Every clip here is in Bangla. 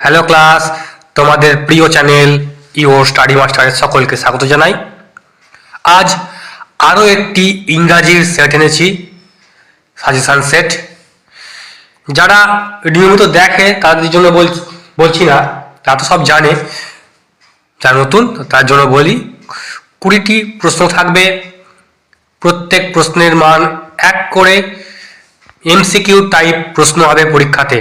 হ্যালো ক্লাস তোমাদের প্রিয় চ্যানেল ইও স্টাডি মাস্টারের সকলকে স্বাগত জানাই। আজ আরও একটি ইংরাজির সেট এনেছি সাজেশান সেট যারা নিয়মিত দেখে, তাদের জন্য বল, বলছি না, তারা তো সব জানে। যারা নতুন, তার জন্য বলি, কুড়িটি প্রশ্ন থাকবে। প্রত্যেক প্রশ্নের মান এক করে এমসিকিউ টাইপ প্রশ্ন হবে পরীক্ষাতে।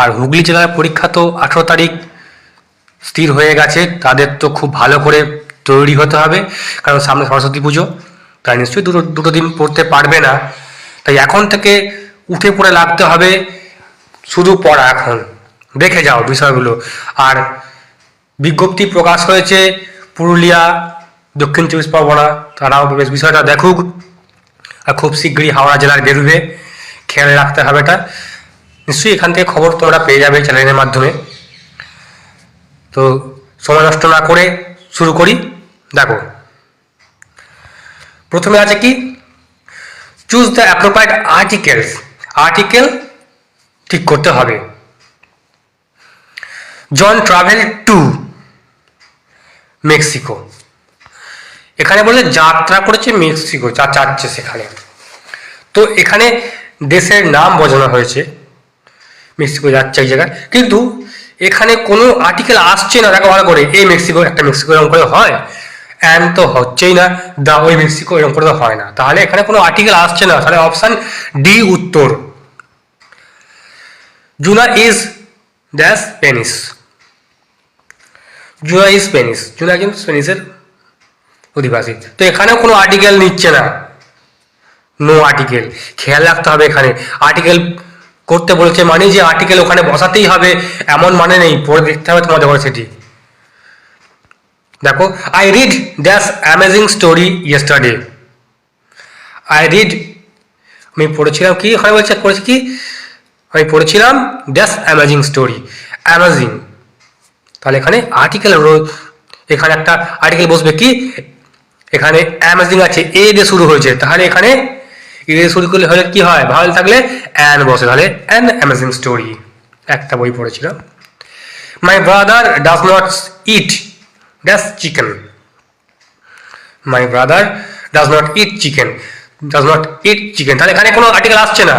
আর হুগলি জেলার পরীক্ষা তো আঠেরো তারিখ স্থির হয়ে গেছে, তাদের তো খুব ভালো করে তৈরি হতে হবে, কারণ সামনে সরস্বতী পুজো, তাই নিশ্চয়ই দুটো দুটো দিন পড়তে পারবে না। তাই এখন থেকে উঠে পড়ে লাগতে হবে শুধু পড়া এখন, দেখে যাও বিষয়গুলো। আর বিজ্ঞপ্তি প্রকাশ হয়েছে পুরুলিয়া, দক্ষিণ চব্বিশ পরগনা, তারাও বেশ বিষয়টা দেখুক। আর খুব শীঘ্রই হাওড়া জেলার বেরোবে, খেয়াল রাখতে হবে এটা। নিশ্চয়ই এখান থেকে খবর তোমরা পেয়ে যাবে চ্যানেলের মাধ্যমে। তো সময় নষ্ট না করে শুরু করি। দেখো, প্রথমে আছে কি? Choose the appropriate articles article ঠিক করতে হবে। জন ট্রাভেল টু মেক্সিকো এখানে বলে যাত্রা করেছে মেক্সিকো যা যাচ্ছে সেখানে। তো এখানে দেশের নাম বোঝানো হয়েছে। মেক্সিকো যাচ্ছে এক জায়গায়। কিন্তু এখানে কোনো আর্টিকেল আসছে না, দেখো ভালো করে, এই মেক্সিকো, একটা মেক্সিকো এরকম করে হয় অ্যান তো হচ্ছেই না দা ওই মেক্সিকো এরকম করে তো হয় না। তাহলে এখানে কোনো আর্টিকেল আসছে না, তাহলে অপশান ডি উত্তর। Juna is dash Spanish Juna is Spanish Juna একজন স্পেনিসের অধিবাসী। তো এখানেও কোনো আর্টিকেল নিচ্ছে না। নো আর্টিকেল খেয়াল রাখতে হবে এখানে। আর্টিকেল করতে বলেছে মানে যে আর্টিকেল ওখানে বসাতেই হবে, এমন মানে নেই। পড়ে দেখতে হবে তোমাদের করে সেটি। দেখো I read dash amazing story yesterday I read আমি পড়েছিলাম কি? ওখানে বলছে, করেছি কি? আমি পড়েছিলাম দ্যাস অ্যামেজিং স্টোরি অ্যামেজিং তাহলে এখানে আর্টিকেল এখানে একটা আর্টিকেল বসবে কি? এখানে অ্যামেজিং আছে এ দিয়ে শুরু হয়েছে। তাহলে এখানে দিয়ে শুরু করলে হলে কি হয়? ভালো থাকলে অ্যান বসে। তাহলে অ্যান অ্যামেজিং স্টোরি একটা বই পড়েছিলাম my brother does not eat dash chicken my brother does not eat chicken does not eat chicken তাহলে এখানে কোনো আর্টিকেল আসছে না।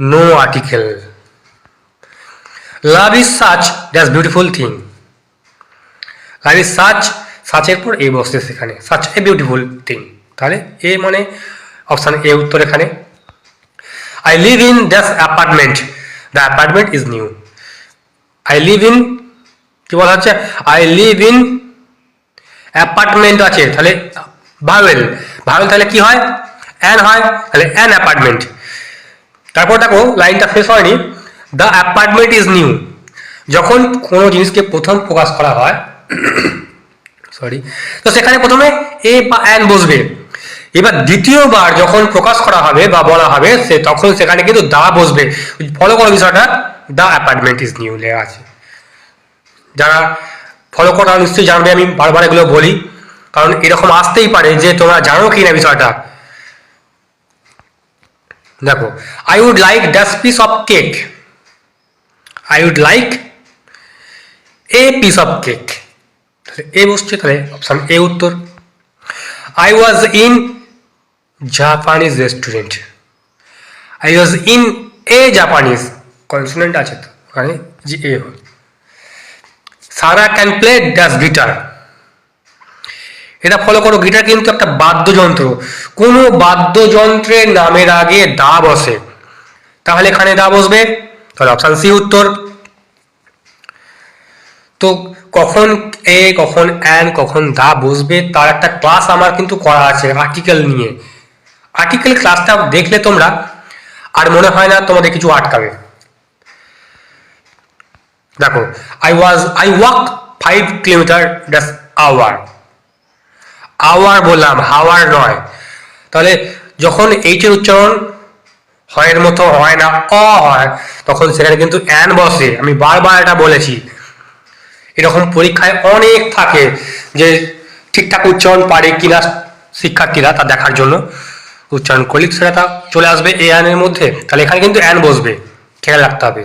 No article love is such dash beautiful thing love is such সাচের পর এ বসছে সেখানে। সাচ এ বিউটিফুল থিং তাহলে এ মানে অপশান এ উত্তর এখানে। I live in dash apartment the apartment is new I live in কি বলা হচ্ছে? আই লিভ ইন অ্যাপার্টমেন্ট আছে। তাহলে ভাওয়েল। ভাওয়েল তাহলে কি হয়? অ্যান হয়। তাহলে অ্যান অ্যাপার্টমেন্ট তারপর দেখো, লাইনটা শেষ হয়নি। দ্য অ্যাপার্টমেন্ট ইজ নিউ যখন কোনো জিনিসকে প্রথম প্রকাশ করা হয় সরি তো সেখানে প্রথমে এ বা অ্যান বসবে। এবার দ্বিতীয়বার যখন প্রকাশ করা হবে বা বলা হবে, সে তখন সেখানে কিন্তু দা বসবে। ফলো করো বিষয়টা। দ্য অ্যাপার্টমেন্ট ইজ নিউ লেখা আছে। যারা ফলো করা নিশ্চয়ই জানবে, আমি বারবার এগুলো বলি। কারণ এরকম আসতেই পারে যে তোমরা জানো কি না বিষয়টা। দেখো I would like dash piece of cake I would like a piece of cake a বসছে, তাহলে অপশান এ উত্তর। I was in Japanese restaurant I was in a Japanese consonant আছে তো, ওখানে জি এ হয়। Sarah can play dash guitar এটা ফলো করো গিটার কিন্তু একটা বাদ্যযন্ত্র। কোনো বাদ্যযন্ত্রের নামের আগে দা বসে। তাহলে এখানে দা বসবে? তাহলে অপশান সি উত্তর। তো কখন এ, কখন অ্যান কখন দা বসবে, তার একটা ক্লাস আমার কিন্তু করা আছে আর্টিকেল নিয়ে। আর্টিকেল ক্লাসটা দেখলে তোমরা আর মনে হয় না তোমাদের কিছু আটকাবে। দেখো I was I walk five kilometre hour hour বললাম হাওয়ার নয়। তাহলে যখন এইচের উচ্চারণ হয়ের মতো হয় না, অ হয়, তখন সেখানে কিন্তু অ্যান বসে। আমি বারবার এটা বলেছি। এরকম পরীক্ষায় অনেক থাকে যে ঠিকঠাক উচ্চারণ পারে কিনা শিক্ষার্থীরা তা দেখার জন্য। উচ্চারণ করলে সেটা চলে আসবে এ অ্যানের মধ্যে। তাহলে এখানে কিন্তু অ্যান বসবে, খেয়াল রাখতে হবে।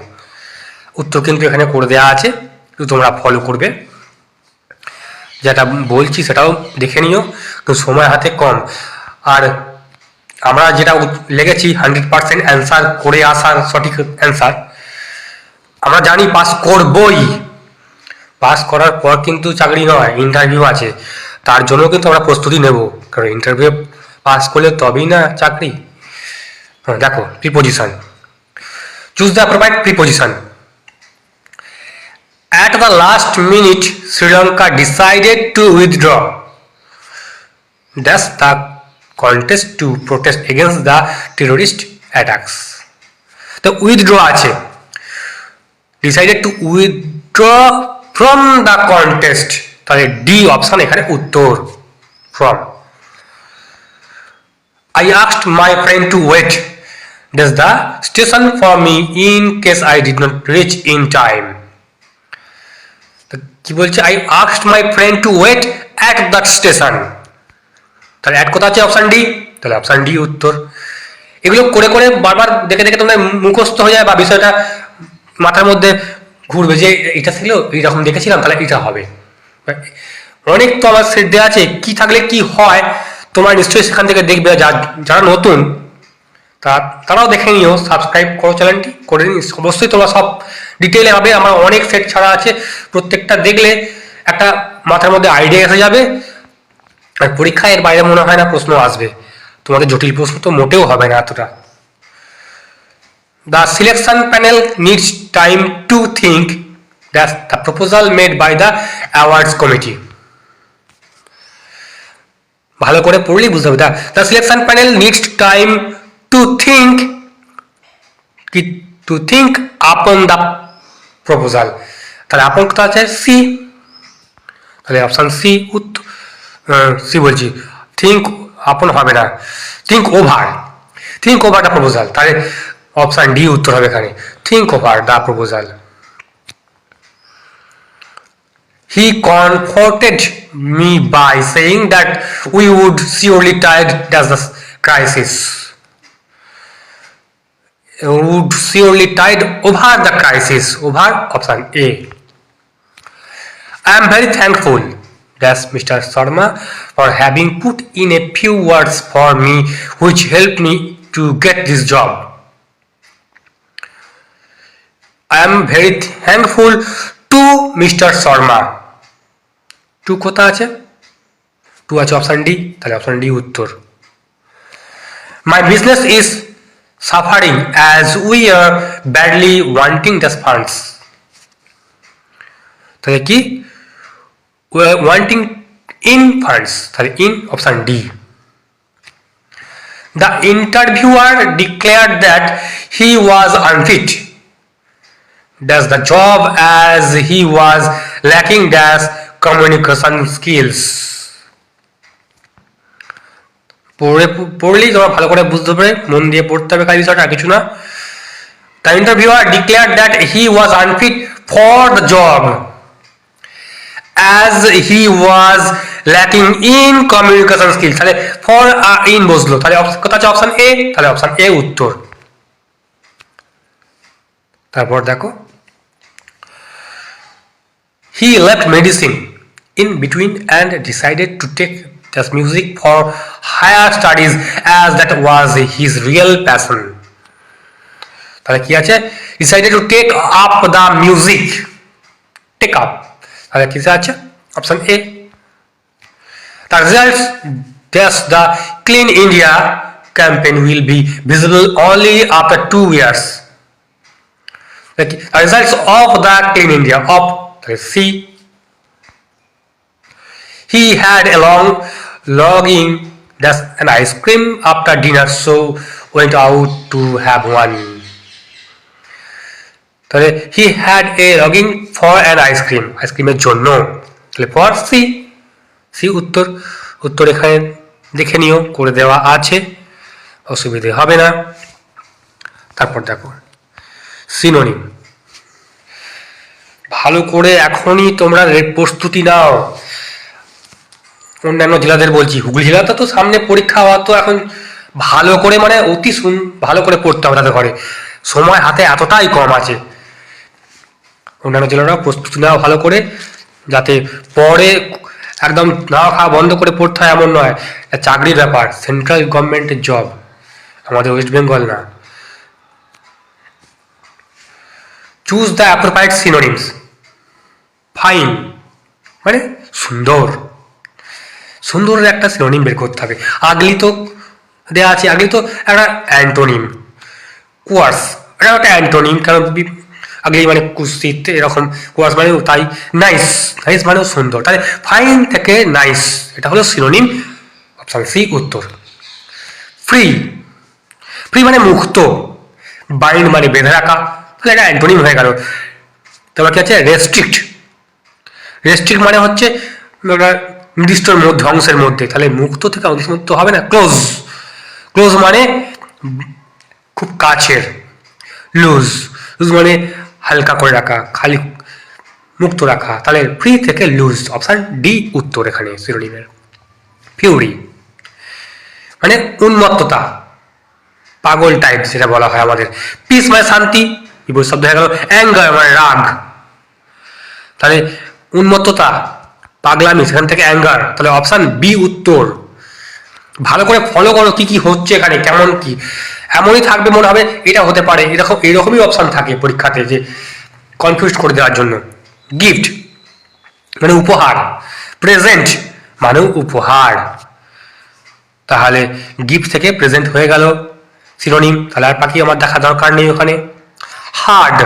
উত্তর কিন্তু এখানে করে দেওয়া আছে তোমরা ফলো করবে। যেটা বলছি সেটাও দেখে নিও, কিন্তু সময় হাতে কম। আর আমরা যেটা লেগেছি হান্ড্রেড পার্সেন্ট অ্যান্সার করে আসার সঠিক অ্যান্সার আমরা জানি পাস করবই। পাস করার পর কিন্তু চাকরি নয় ইন্টারভিউ আছে। তার জন্য কিন্তু আমরা প্রস্তুতি নেব, কারণ ইন্টারভিউ পাস করলে তবেই না চাকরি? দেখো preposition choose the provide preposition at the last minute Sri Lanka decided to withdraw dash the contest to protest against the terrorist attacks তো উইথড্র আছে। Decided to withdraw from the contest তাহলে ডি অপশান এখানে উত্তর from I asked my friend to wait. There's the station for me in case I did not reach in time. কি বলছে I asked my friend to wait at that station তাহলে অ্যাট কোথা আছে অপশান ডি তাহলে অপশান ডি উত্তর। এগুলো করে করে বারবার দেখে দেখে তোমাদের মুখস্থ হয়ে যায় বা বিষয়টা মাথার মধ্যে ঘুরবে যে এটা ছিল, এইরকম দেখেছিলাম, তাহলে এটা হবে। অনেক তো আমার দেওয়া আছে, কি থাকলে কি হয়? তোমার নিশ্চয়ই সেখান থেকে দেখবে যারা নতুন, তা, তারাও দেখে নিও সাবস্ক্রাইব করো চ্যানেলটি করে নিস অবশ্যই তোমরা সব ডিটেলে হবে আমার অনেক সেট ছাড়া আছে। প্রত্যেকটা দেখলে একটা মাথার মধ্যে আইডিয়া এসে যাবে। আর পরীক্ষায় এর বাইরে মনে হয় না প্রশ্ন আসবে। তোমাদের জটিল প্রশ্ন তো মোটেও হবে না এতটা। The selection panel needs time to think the proposal made by the awards committee ভালো করে পড়লেই বুঝতে হবে। The selection panel next time to think কি to think upon the proposal তাহলে আপন কোথা আছে সি তাহলে অপশান সি উত্তর সি বলছি। থিঙ্ক আপন হবে না। Think over think over the proposal তাহলে অপশান ডি উত্তর হবে এখানে। Think over the proposal He comforted me by saying that we would surely tide as the crisis. Would surely tide over the crisis. Over option A. I am very thankful, that's Mr. Sharma, for having put in a few words for me which helped me to get this job. I am very thankful to Mr. Sharma. To কোথা আছে? টু আছে অপশান ডি তাহলে অপশান ডি উত্তর। My business is suffering as we are badly wanting the funds তাহলে কি? ওয়ান্টিং ইন ফান্ডস তাহলে in option D the interviewer declare that he was unfit does the job as he was lacking dash communication skills. পড়ে পড়লেই তোমরা ভালো করে বুঝতে পারে মন দিয়ে পড়তে হবে কাজ বিষয়টা কিছু না। The interviewer declare that he was unfit for the job as he was lacking in communication skill তাহলে ফর ইন বসল। তাহলে কোথা আছে অপশন এ তাহলে অপশন এ উত্তর। তারপর দেখো। He left medicine. in between and decided to take jazz music for higher studies as that was his real passion. তাহলে কি আছে decided to take up the music take up তাহলে কিসে আছে option A The results thus the Clean India campaign will be visible only after two years. The results of the Clean India of the C. He had a long logging that's an ice cream after dinner, so went out to have one. তাহলে হি হ্যাড এ লগিং ফর অ্যান আইসক্রিম আইসক্রিমের জন্য। তাহলে ফর সি সি উত্তর উত্তর এখানে দেখে নিও করে দেওয়া আছে অসুবিধে হবে না। তারপর দেখো সিনোনিম ভালো করে এখনই তোমরা প্রস্তুতি নাও। অন্যান্য জেলাদের বলছি। হুগলি জেলাতে তো সামনে পরীক্ষা হওয়া তো এখন ভালো করে মানে অতি সুন ভালো করে পড়তে হবে তাদের ঘরে। সময় হাতে এতটাই কম আছে। অন্যান্য জেলারা প্রস্তুতি নেওয়া ভালো করে, যাতে পরে একদম না খাওয়া বন্ধ করে পড়তে হয় এমন নয়। চাকরির ব্যাপার, সেন্ট্রাল গভর্নমেন্টের জব, আমাদের ওয়েস্ট বেঙ্গল না। Choose the appropriate synonyms fine মানে সুন্দর। সুন্দরের একটা সিনোনিম বের করতে হবে। আগলি তো দেওয়া আছে আগলি তো একটা অ্যান্টোনিম। কুয়ার্স, এটা একটা অ্যান্টোনিম, কারণ আগলি মানে কুস্তিত, এরকম কুয়ার্স মানে তাই, নাইস নাইস মানেও সুন্দর। তাহলে ফাইন থেকে নাইস, এটা হলো সিনোনিম অপশান সি উত্তর। ফ্রি ফ্রি মানে মুক্ত, বাইন্ড মানে বেঁধে রাখা, তাহলে এটা অ্যান্টোনিম হয়ে গেল। তারপর কি আছে? রেস্ট্রিক্ট। রেস্ট্রিক্ট মানে হচ্ছে একটা নির্দিষ্ট মধ্যে অংশের মধ্যে। তাহলে মুক্ত থেকে অংশ মুক্ত হবে না? ক্লোজ ক্লোজ মানে খুব কাছের। লুজ লুজ মানে হালকা করে রাখা, খালি মুক্ত রাখা। তাহলে ফ্রি থেকে লুজ অপশান ডি উত্তর এখানে সিরোনিমের ফিউরি মানে উন্মত্ততা। পাগল টাইপ যেটা বলা হয় আমাদের। পিস মানে শান্তি। বিপরীত শব্দ হয়ে গেল অ্যাঙ্গার মানে রাগ। তাহলে উন্মত্ততা পাগলামি, সেখান থেকে অ্যাঙ্গার তাহলে অপশান বি উত্তর। ভালো করে ফলো করো কি কি হচ্ছে এখানে, কেমন কি। এমনই থাকবে মনে হবে, এটা হতে পারে এরকম, এরকমই অপশান থাকে পরীক্ষাতে যে কনফিউজ করে দেওয়ার জন্য। গিফট মানে উপহার। প্রেজেন্ট মানে উপহার। তাহলে গিফট থেকে প্রেজেন্ট হয়ে গেল সিনোনিম তাহলে আর পাখি আমার দেখা দরকার নেই ওখানে। হার্ড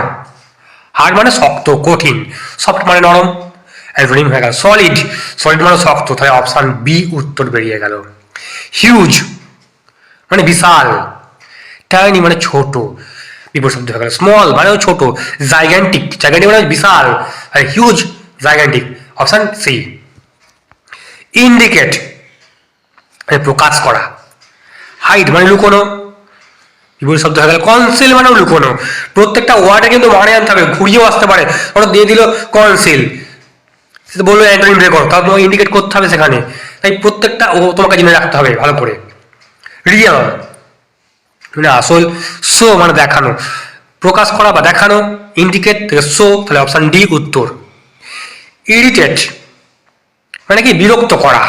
হার্ড মানে শক্ত, কঠিন। সফট মানে নরম। অ্যান্টোনিম হয়ে গেল। সলিড সলিড মানে শক্ত তাহলে অপশান বি উত্তর বেরিয়ে গেল। হিউজ মানে বিশাল। টাইনি মানে ছোট। বিপরীত শব্দ হয়ে গেল। স্মল মানেও ছোট। জাইগ্যান্টিক জাইগ্যান্টিক মানে বিশাল। আর huge gigantic option C indicate মানে প্রকাশ করা। হাইট মানে লুকোনো। বিপরীত শব্দ হয়ে গেল। কনসিল মানেও লুকোনো। প্রত্যেকটা ওয়ার্ডে কিন্তু মানে আনতে হবে। ঘুরিয়েও আসতে পারে। ওটা দিয়ে দিল কনসিল সে বলল অ্যান্টোনিম বের করো। তোমাকে ইন্ডিকেট করতে হবে সেখানে। তাই প্রত্যেকটা ও তোমাকে জেনে রাখতে হবে ভালো করে। রিয়েল মানে আসল শো মানে দেখানো। প্রকাশ করা বা দেখানো ইন্ডিকেট শো তাহলে অপশান ডি উত্তর। ইরিটেট মানে কি? বিরক্ত করা।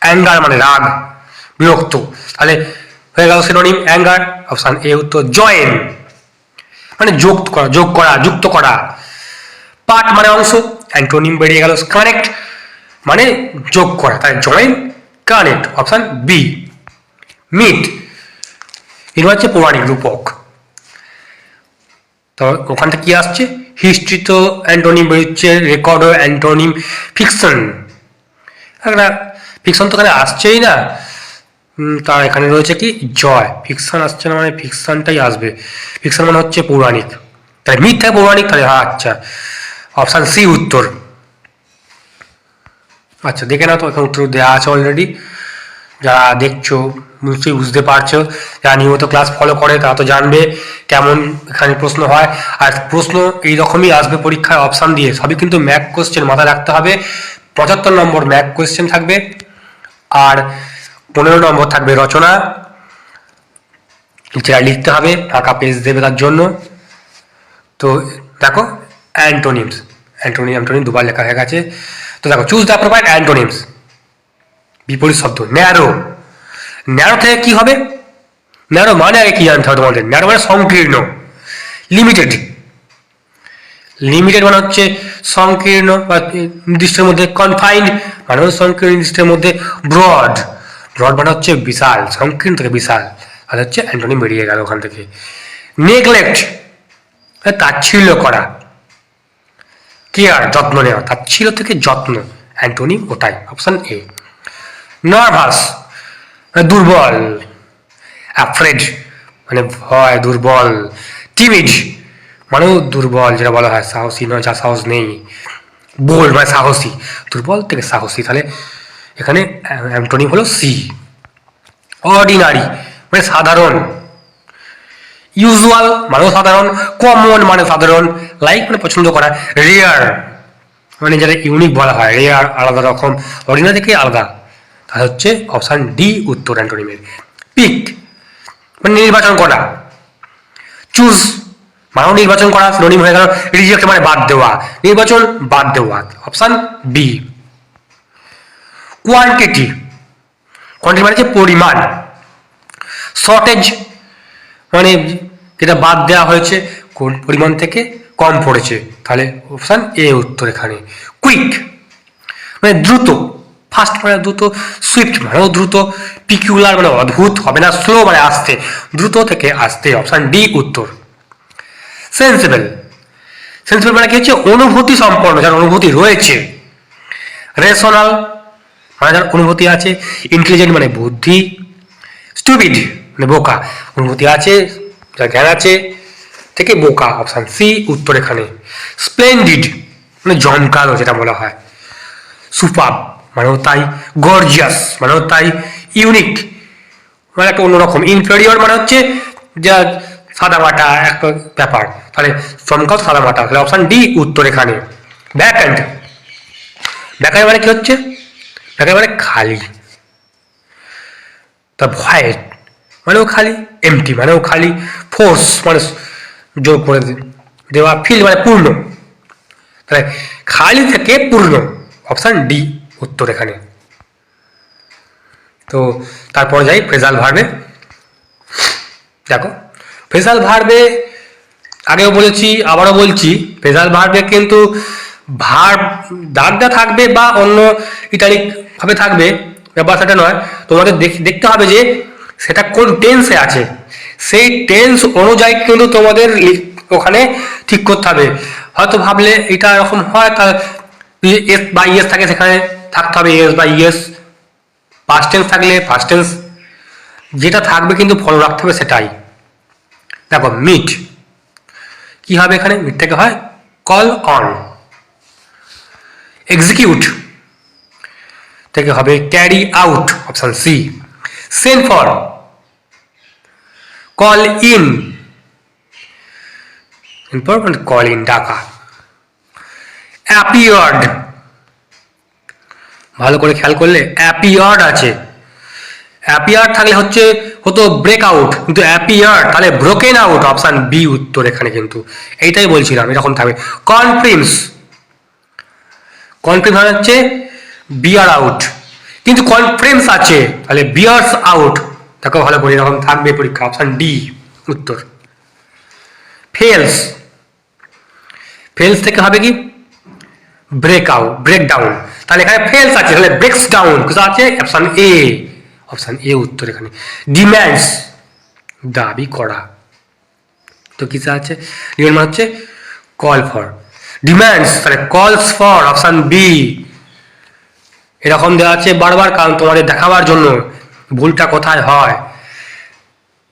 অ্যাঙ্গার মানে রাগ, বিরক্ত। তাহলে হয়ে গেল সিনোনিম অ্যাঙ্গার অপশান এ উত্তর জয়েন মানে যোগ করা যোগ করা, যুক্ত করা। পার্ট মানে অংশ। অ্যান্টোনিম বেরিয়ে গেল কানেক্ট মানে যোগ করা, তাই join connect option B meet এর হচ্ছে পৌরাণিক রূপক। তো ওখান থেকে কি আসছে? হিস্ট্রি তো অ্যান্টোনিম বেরোচ্ছে রেকর্ড অ্যান্টোনিম ফিকশন একটা ফিকশন তো এখানে আসছেই না। তার এখানে রয়েছে কি? জয়। ফিকশন আসছে না মানে ফিকশনটাই আসবে। ফিকশন মানে হচ্ছে পৌরাণিক। তাহলে মিথ্যা পৌরাণিক, তাহলে হ্যাঁ আচ্ছা। অপশান সি উত্তর। আচ্ছা দেখে না তো এখানে উত্তর দেওয়া আছে অলরেডি যারা দেখছ, নিশ্চয়ই বুঝতে পারছ। যারা নিয়মিত ক্লাস ফলো করে, তারা তো জানবে কেমন এখানে প্রশ্ন হয়। আর প্রশ্ন এই রকমই আসবে পরীক্ষায় অপশান দিয়ে। সবই কিন্তু ম্যাক কোশ্চেন মাথায় রাখতে হবে। পঁচাত্তর নম্বর ম্যাক কোশ্চেন থাকবে। আর পনেরো নম্বর থাকবে রচনা। যেটা লিখতে হবে, টাকা পেজ দেবে তার জন্য। তো দেখো অ্যান্টোনিমস। অ্যান্টোনিম অ্যান্টোনিম দুবার লেখা হয়ে গেছে। তো দেখো চুজ দ্য প্রোভাইড অ্যান্টোনিমস বিপরীত শব্দ ন্যারো ন্যারো থেকে কি হবে? ন্যারো মানে আগে কি জানতে হবে তোমাদের? ন্যারো মানে সংকীর্ণ। লিমিটেড লিমিটেড মানে হচ্ছে সংকীর্ণ বা নির্দিষ্টের মধ্যে কনফাইন্ড মানে হচ্ছে সংকীর্ণ নির্দিষ্টের মধ্যে ব্রড ব্রড মানে হচ্ছে বিশাল, সংকীর্ণ থেকে বিশাল। আর হচ্ছে অ্যান্টনি বেরিয়ে গেল ওখান থেকে। নেগলেক্ট তাচ্ছিল্য করা। কেয়ার যত্ন নেওয়া, তার ছিল থেকে যত্ন। অ্যান্টোনিম ওটাই অপশন এ নার্ভাস, দুর্বল, অ্যাফ্রেড মানে ভয়, দুর্বল টিমিড মানেও দুর্বল, যেটা বলা হয়, সাহসী নয় যা সাহস নেই। বোল্ড মানে সাহসী। দুর্বল থেকে সাহসী। তাহলে এখানে অ্যান্টোনিম হলো সি অর্ডিনারি মানে সাধারণ। ইউজুয়াল মানেও সাধারণ কমন মানে সাধারণ লাইক মানে পছন্দ করা রেয়ার মানে যেটা ইউনিক বলা হয় রেয়ার আলাদা রকম অর্ডিনারি থেকে আলাদা। তাহলে হচ্ছে অপশান ডি উত্তর অ্যান্টোনিমের পিক মানে নির্বাচন করা। চুজ মানব নির্বাচন করা সিনোনিম হয়ে গেল রিজেক্ট মানে বাদ দেওয়া। নির্বাচন বাদ দেওয়া। অপশান বি কোয়ান্টিটি কোয়ান্টিটি মানে হচ্ছে পরিমাণ। শর্টেজ মানে যেটা বাদ দেওয়া হয়েছে, কোন পরিমাণ থেকে কম পড়েছে? তাহলে অপশান এ উত্তর এখানে। কুইক মানে দ্রুত ফাস্ট মানে দ্রুত সুইফট মানেও দ্রুত পিকিউলার মানে অদ্ভুত, হবে না স্লো মানে আসতে, দ্রুত থেকে আসতে অপশান ডি উত্তর। সেন্সিবল সেন্সিবল মানে কি হচ্ছে? অনুভূতি সম্পন্ন, যার অনুভূতি রয়েছে। রেশনাল মানে যার অনুভূতি আছে ইন্টেলিজেন্ট মানে বুদ্ধি। স্টুপিড মানে বোকা। অনুভূতি আছে যার জ্ঞান আছে, থেকে বোকা অপশান সি উত্তর এখানে স্প্লেন্ডিড মানে জমকালো যেটা বলা হয়। সুপাব মানেও তাই। গর্জিয়াস মানেও তাই। ইউনিক মানে একটা অন্যরকম। ইনফেরিয়র মানে হচ্ছে যা সাদা মাটা একটা ব্যাপার। তাহলে চমকাও সাদা মাটা তাহলে অপশান ডি উত্তর এখানে ব্যাক ব্যাক মানে কি হচ্ছে? ব্যাক মানে খালি। তা ভয়েড মানেও খালি এমটি মানেও খালি ফোর্স মানে জোর করে দেওয়া ফিল মানে পূর্ণ। তাহলে খালি থেকে পূর্ণ অপশান ডি উত্তর এখানে। তো তারপর যাই ফ্রেজাল ভার্বে দেখো ফ্রেজাল ভার্বে আগেও বলেছি, আবারও বলছি ফ্রেজাল ভার্বে কিন্তু ভার দাগটা থাকবে বা অন্য ইটালিক ভাবে থাকবে ব্যাপার সেটা নয়। তোমাদের দেখ- দেখতে হবে যে সেটা কোন টেন্সে আছে? সেই টেন্স অনুযায়ী কিন্তু তোমাদের ওখানে ঠিক করতে হবে। হয়তো ভাবলে এটা এরকম হয় তা এস বা ইয়েস থাকে, সেখানে থাকতে হবে এস বা ইয়েস পাস্ট টেন্স থাকলে ফার্স্ট টেন্স যেটা থাকবে কিন্তু ফলো রাখতে হবে সেটাই। দেখো মিট কি হবে এখানে? মিট থেকে হয় কল অন এক্সিকিউট থেকে হবে carry out option C send for call in important call in ডাকা অ্যাপিয়ার্ড ভালো করে খেয়াল করলে অ্যাপিয়ার্ড আছে। অ্যাপিয়ার থাকলে হচ্ছে, হতো ব্রেক আউট কিন্তু অ্যাপিয়ার তাহলে ব্রোকেন আউট অপশান বি উত্তর এখানে কিন্তু। এইটাই বলছিলাম, এরকম থাকবে। কনফ্রিমস মানে হচ্ছে বিয়ার আউট কিন্তু কনফ্রেন্স আছে, তাহলে বিয়ার্স আউট দেখো ভালো করে, এরকম থাকবে পরীক্ষা অপশান ডি উত্তর। ফেলস ফেলস থেকে হবে কি? ব্রেক আউট ব্রেক ডাউন তাহলে এখানে ফেলস আছে, তাহলে ব্রেকস ডাউন কোথা আছে? অপশান এ অপশান এ উত্তর এখানে। ডিম্যান্ডস দাবি করা। তো কিসে আছে? ডিমান্ড মানে হচ্ছে কল ফর ডিম্যান্ডস তাহলে কলস ফর অপশান বি এরকম দেওয়া আছে বারবার, কারণ তোমাদের দেখাবার জন্য ভুলটা কোথায় হয়?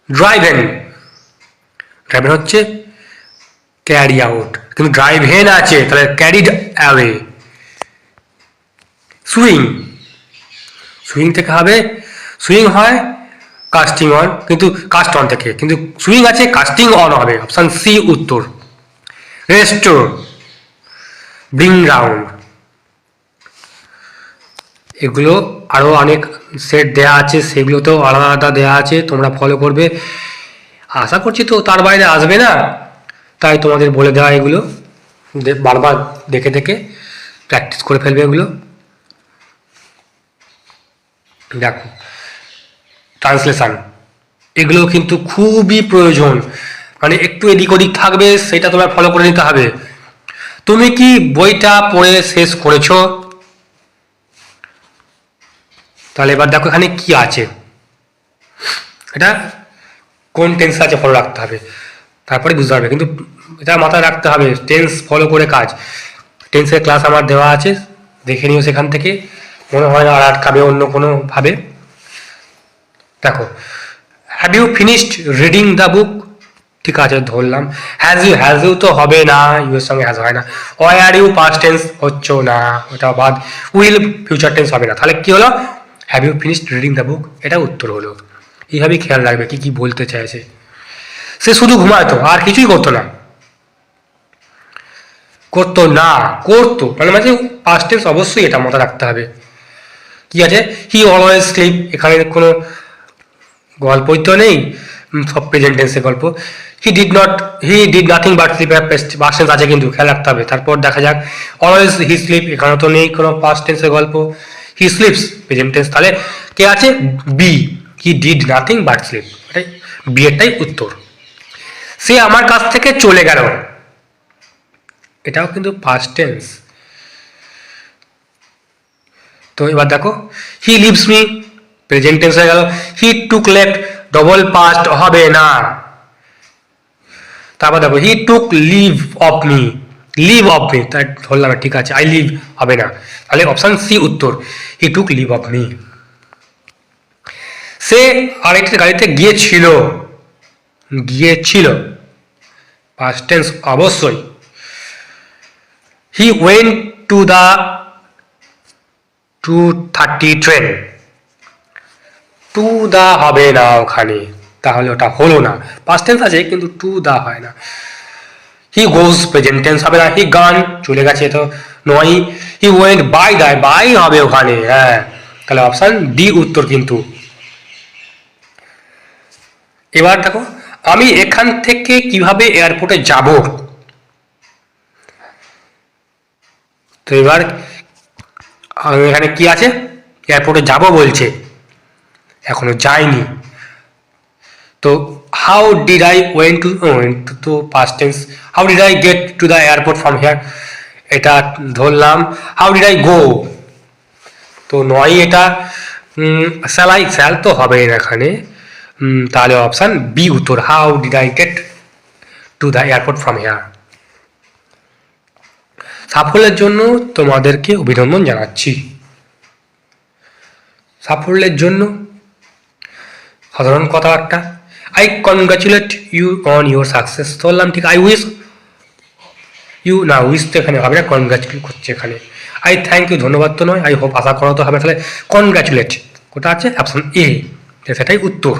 ড্রাইভেন ড্রাইভেন হচ্ছে ক্যারি আউট কিন্তু ড্রাইভ হেন আছে, তাহলে ক্যারিড অ্যাওয়ে সুইং সুইং থেকে হবে সুইং হয় কাস্টিং অন কিন্তু কাস্ট অন থেকে। কিন্তু সুইং আছে কাস্টিং অন হবে অপশান সি উত্তর। রেস্টোর ব্রিং রাউন্ড এগুলো আরও অনেক সেট দেয়া আছে, সেগুলোতেও আলাদা আলাদা দেওয়া আছে, তোমরা ফলো করবে। আশা করছি তো তার বাইরে আসবে না, তাই তোমাদের বলে দেওয়া এগুলো। বারবার দেখে দেখে প্র্যাকটিস করে ফেলবে এগুলো। দেখো ট্রান্সলেশান এগুলো কিন্তু খুবই প্রয়োজন। মানে একটু এদিক ওদিক থাকবে, সেটা তোমার ফলো করে নিতে হবে। তুমি কি বইটা পড়ে শেষ করেছ? তাহলে এবার দেখো এখানে কি আছে। এটা কোন টেন্স আছে ফলো রাখতে হবে। তারপরে বুঝতে পারবে। কিন্তু এটা মাথায় রাখতে হবে। টেন্স ফলো করে কাজ। টেন্সের ক্লাস আমার দেওয়া আছে। দেখে নিও সেখান থেকে। মনে হয় না আর আটকাবে অন্য কোনো ভাবে দেখো have you finished reading the book ঠিক আছে, ধরলাম। হ্যাজ ইউ হ্যাজ ইউ তো হবে না। ইউর সঙ্গে হ্যাজ হয় না। Why are you past tense হচ্ছেও না? ওটা বাদ। উইল ফিউচার টেন্স হবে না। তাহলে কি হলো? Have you finished reading the book এটা উত্তর হলো। এইভাবেই খেয়াল রাখবে কি কি বলতে চাইছে। সে শুধু ঘুমাতো আর কিছুই করতো না। করতো না, করতো। মানে মাঝে পাস্ট টেন্স অবশ্যই এটা মাথা রাখতে হবে। কি আছে? হি অলওয়েজ স্লিপ এখানে কোনো গল্পই তো নেই। সব প্রেজেন্ট টেন্সের গল্প। He did not he did nothing but sleep past tense আছে কিন্তু, খেয়াল রাখতে হবে। তারপর দেখা যাক। অলওয়েজ হি স্লিপ এখানে তো নেই কোনো পাস্ট টেন্সের গল্প। হি স্লিপস প্রেজেন্ট টেন্স তাহলে কে আছে? B he did nothing but sleep এটাই বি এরটাই উত্তর। সে আমার কাছ থেকে চলে গেল। এটাও কিন্তু ফার্স্ট টেন্স তো এবার দেখো। He leaves me present tense হয়ে গেল। He took left double past হবে না। তারপর দেখো। He took leave off me leave off me তাই ধরলাম ঠিক আছে আই লিভ হবে না। তাহলে অপশন সি উত্তর। He took leave off me সে আরেকটি গাড়িতে গিয়েছিল। গিয়েছিল। পাস্ট টেন্স অবশ্যই। He went to the two thirty train to the হবে না ওখানে। তাহলে ওটা হলো না। পাস্ট টেন্স আছে, কিন্তু টু দা হয় না। হি গোজ প্রেজেন্ট টেন্স হবে না হি গান চলে গেছে তো। নয় he went by day by হবে ওখানে হ্যাঁ। তাহলে অপশন ডি উত্তর কিন্তু। এবার দেখো, আমি এখান থেকে কীভাবে এয়ারপোর্টে যাব? তো এবার এখানে কি আছে? এয়ারপোর্টে যাব বলছে। এখনও যায়নি। তো how did I went to to past tense how did I get to the airport from here এটা ধরলাম। হাউ ডিড আই গো তো নয় এটা স্যালাই স্যাল তো হবে না এখানে। তাহলে অপশান বি উত্তর। How did I get to the airport from here সাফল্যের জন্য তোমাদেরকে অভিনন্দন জানাচ্ছি। সাফল্যের জন্য সাধারণ কথা একটা I congratulate you on your success ধরলাম ঠিক আই উইশ ইউ না উইশ তো এখানে হবে না কনগ্রাচুলেট করছে এখানে। আই থ্যাংক ইউ ধন্যবাদ তো নয় আই হোপ আশা করা তো হবে তাহলে কনগ্রাচুলেট ওটা আছে? অপশন এ সেটাই উত্তর।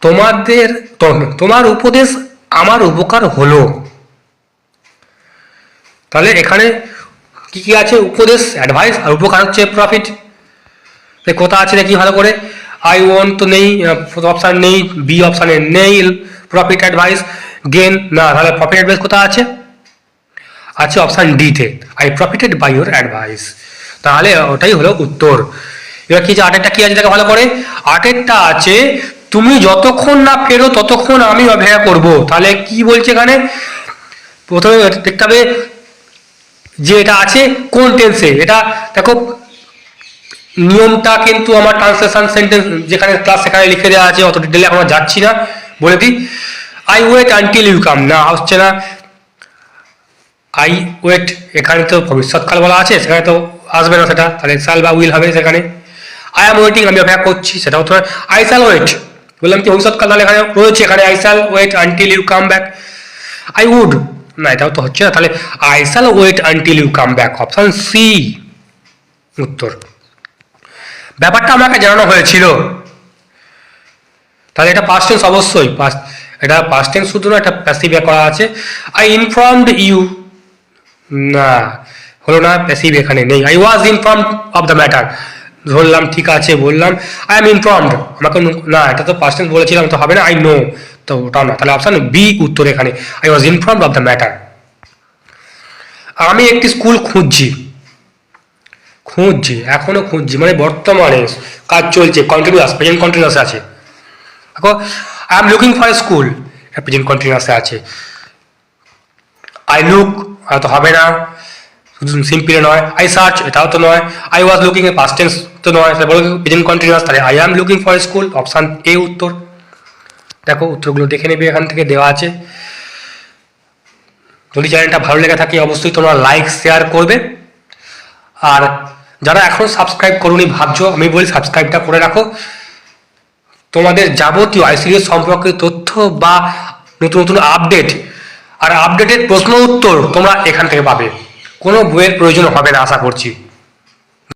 তোমাদের তো- তোমার উপদেশ আমার উপকার হলো। তাহলে এখানে কি কি আছে? উপদেশ অ্যাডভাইস আর উপকার হচ্ছে প্রফিট কোথা আছে দেখি ভালো করে? আই ওয়ান তো নেই অপশান নেই বি অপশানে নেই প্রফিট অ্যাডভাইস গেন না, তাহলে প্রফিট অ্যাডভাইস কোথা আছে? আছে অপশান ডিতে I profited by your advice তাহলে ওটাই হলো উত্তর। এবার কি আছে আটেরটা কি আছে দেখো ভালো করে? আটেরটা আছে, তুমি যতক্ষণ না ফেরো ততক্ষণ আমি অপেক্ষা করব। তাহলে কি বলছে এখানে? প্রথমে দেখতে হবে যে এটা আছে কোন টেন্সে এটা দেখো নিয়মটা কিন্তু আমার ট্রান্সলেশন সেন্টেন্স যেখানে ক্লাস সেখানে লিখে দেওয়া আছে, অত ডিটেলে আর যাচ্ছি না। বলে দিই I wait until you come না, হচ্ছে না আই ওয়েট এখানে তো ভবিষ্যৎকাল বলা আছে, সেখানে তো আসবে না সেটা। তাহলে সাল বা উইল হবে সেখানে। আই এম ওয়েটিং আমি অপেক্ষা করছি, সেটাও তো আই সাল ওয়েট বললাম কি, ভবিষ্যৎকাল তাহলে এখানে রয়েছে, এখানে I shall wait until you come back I would না, এটাও তো হচ্ছে না। তাহলে I shall wait until you come back option C উত্তর। ব্যাপারটা আমাকে জানানো হয়েছিল। তাহলে এটা পাস্ট টেন্স অবশ্যই। এটা পাস্ট টেন্স শুধু না এটা প্যাসিভে করা আছে। আই ইনফর্মড ইউ না, হলো না প্যাসিভ এখানে নেই। I was informed of the matter ধরলাম, ঠিক আছে, বললাম। আই এম ইনফর্মড আমাকে না, এটা তো পাস্ট টেন্স বলেছিলাম, তো হবে না? আই নো তো ওটা না। তাহলে অপশন বি উত্তর এখানে। I was informed of the matter আমি একটি স্কুল খুঁজছি। খুঁজছি, এখনও খুঁজছি মানে বর্তমানে কাজ চলছে কন্টিনিউয়াস প্রেজেন্ট কন্টিনিউয়াস আছে। দেখো I am looking for school present কন্টিনিউয়াসে আছে। আই লুক হয়তো হবে না সিম্পলে নয় আই সার্চ এটাও তো নয় I was looking a past tense তো নয়, তাহলে বলো প্রেজেন্ট কন্টিনিউয়াস তাহলে I am looking for school option A উত্তর। দেখো, উত্তরগুলো দেখে নেবে, এখান থেকে দেওয়া আছে। যদি চ্যানেলটা ভালো লেগে থাকে, অবশ্যই তোমরা লাইক শেয়ার করবে। আর যারা এখন সাবস্ক্রাইব করুনি, ভাবছ আমি বলি সাবস্ক্রাইবটা করে রাখো। তোমাদের যাবতীয় আইসিডিএস সম্পর্কে তথ্য বা নতুন নতুন আপডেট আর আপডেটের প্রশ্ন উত্তর তোমরা এখান থেকে পাবে। কোনো বইয়ের প্রয়োজন হবে না, আশা করছি।